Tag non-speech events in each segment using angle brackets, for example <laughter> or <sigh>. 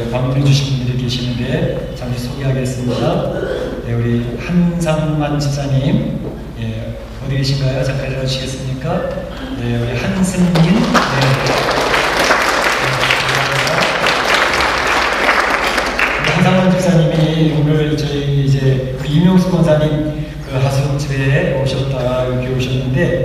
예, 방문해 주신 분들이 계시는데 잠시 소개하겠습니다. 네, 우리 한상만 집사님 예, 어디 계신가요? 잠깐 일어나주시겠습니까? 네, 우리 한승민 네. 네, 한상만 집사님이 오늘 저희 이제 우리 이명수 권사님 그 하수집에 오셨다가 여기 오셨는데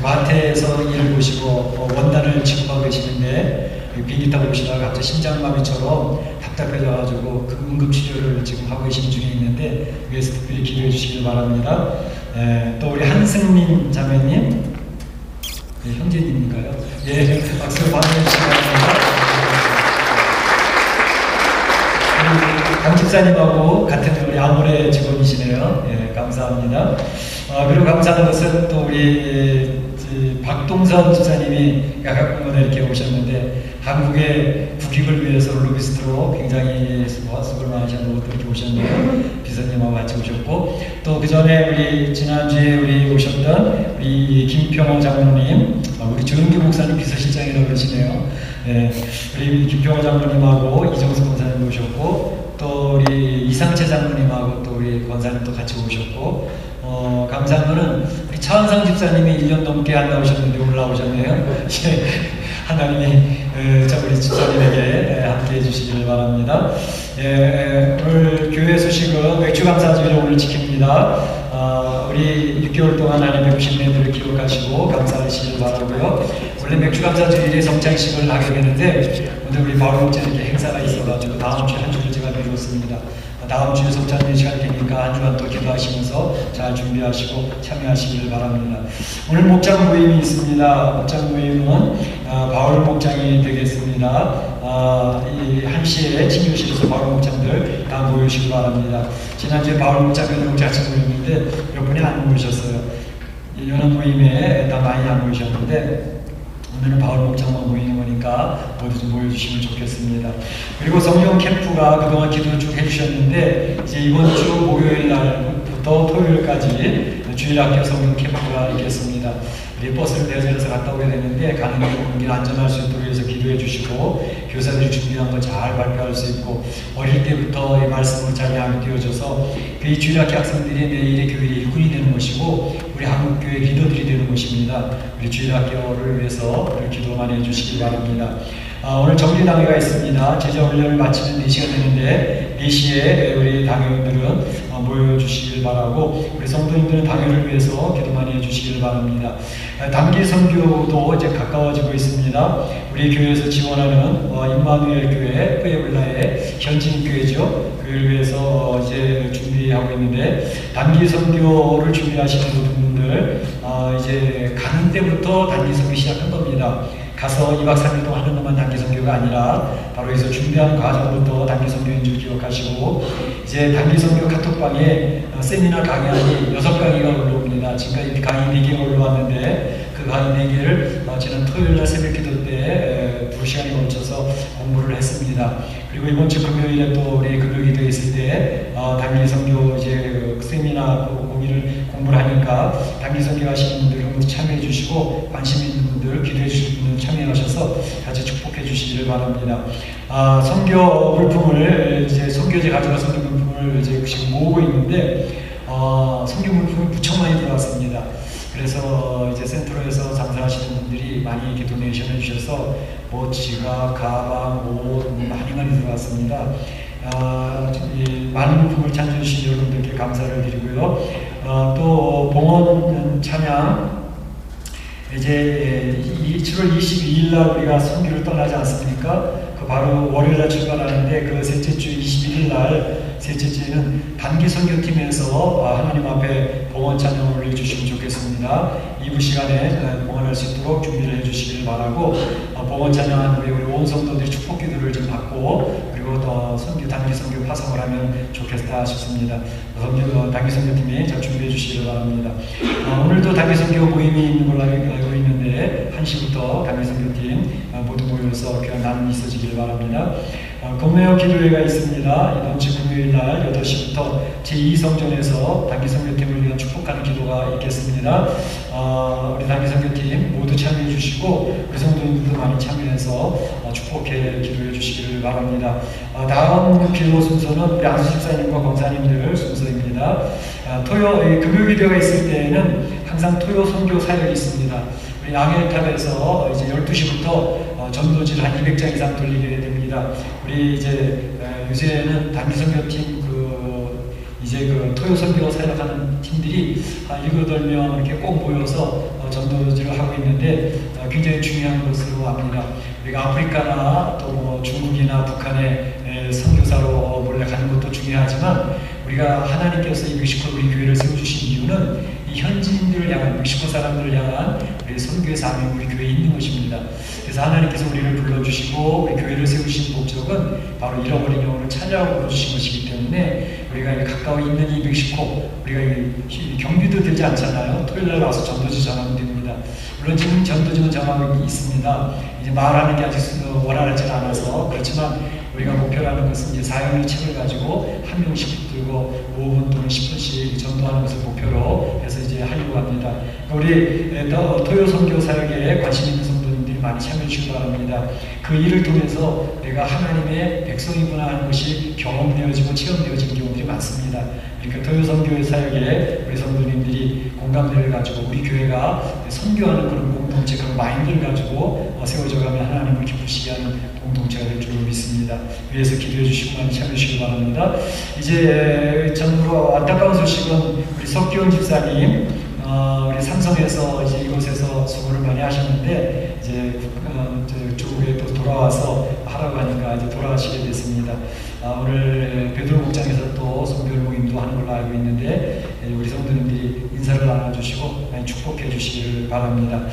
지금 과태에서 일을 보시고 어, 원단을 취급하고 계시는데 비행기 타고 오시다가 갑자기 심장마비처럼 답답해져가지고 그 응급치료를 지금 하고 계신 중에 있는데 위에서 특별히 기도해 주시길 바랍니다. 에, 또 우리 한승민 자매님 네, 형제님인가요? 예, 박수 반응해 주시기 바랍니다. 강 집사님하고 같은 우리 아모레 직원이시네요. 예, 감사합니다. 어, 그리고 감사한 것은 또 우리 이, 박동선 집사님이 야간공원에 이렇게 오셨는데 한국의 국익을 위해서 로비스트로 굉장히 뭐 수고를 많으셨고 또 이렇게 오셨네요. 비서님하고 같이 오셨고 또 그 전에 우리 지난주에 우리 오셨던 우리 김평호 장로님, 어, 우리 조은규 목사님 비서실장이라고 그러시네요. 예, 우리 김평호 장로님하고 이정수 권사님 오셨고 또 우리 이상채 장로님하고 또 우리 권사님도 같이 오셨고 어, 감사한 거는 우리 차은상 집사님이 1년 넘게 안 나오셨는데 올라오셨네요. <laughs> 예, 하나님이 에, 자 우리 집사님에게 에, 함께 해주시기를 바랍니다. 예, 에, 오늘 교회 소식은 맥주 감사주일을 오늘 지킵니다. 아, 우리 6개월 동안 하나님 베푸신 내들을 기록하시고 감사하시길 바라고요. 원래 맥주 감사주일에 성장식을 하게 되는데 오늘 우리 바울 목사님께 행사가 있어가지고 다음 주에 한주 미뤘습니다. 다음 주에 성찬의 시간이 되니까 한 주간 또 기도하시면서 잘 준비하시고 참여하시기를 바랍니다. 오늘 목장 모임이 있습니다. 목장 모임은 아, 바울 목장이 되겠습니다. 아, 이 한시에 친교실에서 바울 목장들 다 모이시기 바랍니다. 지난주에 바울 목장 연합 같이 모였는데 몇 분이 안 모이셨어요. 이 연합 모임에 다 많이 안 모이셨는데 오늘은 바울 목장만 모이는 거니까 모두 좀 모여주시면 좋겠습니다. 그리고 성령 캠프가 그동안 기도를 쭉 해주셨는데 이제 이번 주 목요일 날부터 토요일까지 주일학교 성령 캠프가 있겠습니다. 우리 버스를 대절해서 갔다 오게 되는데 가는 길 안전할 수 있도록 해서 기도해 주시고 교사들이 준비한 거 잘 발표할 수 있고 어릴 때부터 이 말씀을 잘 양띄워줘서 그 주일학교 학생들이 내일의 교회의 일꾼이 되는 것이고 우리 한국교회 리더들이 되는 것입니다. 우리 주일학교를 위해서 기도 많이 해주시기 바랍니다. 아, 오늘 정리 당회가 있습니다. 제자 훈련을 마치는 4시가 되는데 4시에 우리 당회원들은 어, 모여주시길 바라고 우리 성도님들은 당회를 위해서 기도 많이 해주시길 바랍니다. 아, 단기 선교도 이제 가까워지고 있습니다. 우리 교회에서 지원하는 어, 임마누엘 교회 프에블라의 현진 교회죠. 그를 위해서 어, 이제 준비하고 있는데 단기 선교를 준비하시는 분들 어, 이제 가는 때부터 단기 선교 시작한 겁니다. 가서 2박 3일 동안 하는 것만 단기 선교가 아니라 바로 여기서 준비하는 과정부터 단기 선교인 줄 기억하시고 이제 단기 선교 카톡방에 어, 세미나 강의안이 6강의가 올라옵니다. 지금까지 강의 4개가 올라왔는데 그 강의 4개를 어, 지난 토요일 날 새벽 기도 때 2시간에 걸쳐서 공부를 했습니다. 그리고 이번 주 금요일에 또 우리 금요 기도 있을 때 어, 단기 선교 이제 그 세미나 그 공부를 하니까 단기 선교 하시는 분들 모두 참여해 주시고 관심 있는 분들 기도해 주시는 분들 참여하셔서 같이 축복해 주시기를 바랍니다. 아, 선교 물품을 이제 선교제 가져가 선교 물품을 이제 지금 모으고 있는데 어, 선교 물품이 무척 많이 들어왔습니다. 그래서 이제 센터에서 장사하시는 분들이 많이 이렇게 도네이션을 주셔서 뭐 지갑, 가방, 옷 많이 많이 들어왔습니다. 아, 이 많은 물품을 찬助주신 여러분들께 감사를 드리고요. 어, 또 봉헌 찬양 이제 이 7월 22일 날 우리가 선교를 떠나지 않습니까? 그 바로 월요일 날 출발하는데 그 셋째 주 21일 날 셋째 주에는 단기 선교팀에서 아, 하나님 앞에 봉헌 찬양을 올려주시면 좋겠습니다. 2부 시간에 어, 봉헌할 수 있도록 준비를 해주시길 바라고 어, 봉헌 찬양한 우리 온 성도들이 축복 선교 단기 선교 파송을 하면 좋겠다 싶습니다. 어, 단기 선교팀이 잘 준비해 주시길 바랍니다. 어, 오늘도 단기 선교 모임이 있는 걸로 알고 있는데 1시부터 단기 선교팀 어, 모두 모여서 교회 나눔이 있어지길 바랍니다. 어, 금요 기도회가 있습니다. 이번 주 금요일 날 8시부터 제2성전에서 단기 선교팀을 위한 축복하는 기도가 있겠습니다. 어, 우리 단기 선교팀 모두 참여해 주시고 우리 성도님들도 많이 참여해서 어, 축복 축복해 기도해 주시기를 바랍니다. 아, 다음 기도 순서는 우리 안수 집사님과 권사님들 순서입니다. 아, 토요 이 금요 기도가 있을 때에는 항상 토요 선교 사역이 있습니다. 우리 양해탑에서 이제 12시부터 어, 전도지를 한 200장 이상 돌리게 됩니다. 우리 이제 에, 요새는 단기 선교팀 그 이제 그 토요 선교 사역하는 팀들이 한 7, 8명 이렇게 꼭 모여서 어, 전도지를 하고 있는데 어, 굉장히 중요한 것으로 압니다. 우리가 아프리카나 또 뭐 중국이나 북한에 에, 선교사로 몰래 가는 것도 중요하지만 우리가 하나님께서 이 멕시코 우리 교회를 세워주신 이유는 이 현지인들을 향한 멕시코 사람들을 향한 우리 선교의 사명이 우리 교회에 있는 것입니다. 그래서 하나님께서 우리를 불러주시고 우리 교회를 세우신 목적은 바로 잃어버린 영혼을 찾아오고 불러주신 것이기 때문에 우리가 이 가까이 있는 이 멕시코 우리가 이 경비도 들지 않잖아요. 토요일 날 와서 전도지 전하면 됩니다. 물론 지금 전도지는 정하고 있습니다. 이제 말하는 게 아직 원활하지 않아서 그렇지만 우리가 목표라는 것은 이제 4일의 책을 가지고 한 명씩 붙들고 5분 또는 10분씩 전도하는 것을 목표로 해서 이제 하려고 합니다. 우리 더 토요 선교 사역에 관심 있는 성도님들이 많이 참여해 주시기 바랍니다. 그 일을 통해서 내가 하나님의 백성이구나 하는 것이 경험되어지고 체험되어지는 경우들이 많습니다. 그러니까 토요 선교의 사역에 우리 성도님들이 공감대를 가지고 우리 교회가 선교하는 그런 공동체 그런 마인드를 가지고 어, 세워져가면 하나님을 기쁘시게 하는 공동체가 될 줄로 믿습니다. 위에서 기도해 주시고 많이 참여해 주시기 바랍니다. 이제 참으로 안타까운 소식은 우리 석기원 집사님 어, 우리 삼성에서 이제 이곳에서 수고를 많이 하셨는데 이제 어, 저 조국에 또 돌아와서 하라고 하니까 이제 돌아가시게 됐습니다. 아, 오늘 베드로 목장에서 또 성별 모임도 하는 걸로 알고 있는데 예, 우리 성도님들이 인사를 나눠주시고 많이 축복해 주시기를 바랍니다.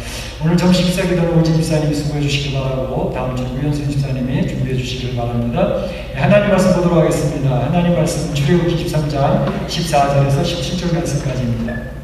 오늘 점심 식사 기도는 오진 집사님이 수고해 주시기 바라고 다음 주 우현순 집사님이 준비해 주시기를 바랍니다. 예, 하나님 말씀 보도록 하겠습니다. 하나님 말씀 출애굽기 13장 14절에서 17절 말씀까지입니다.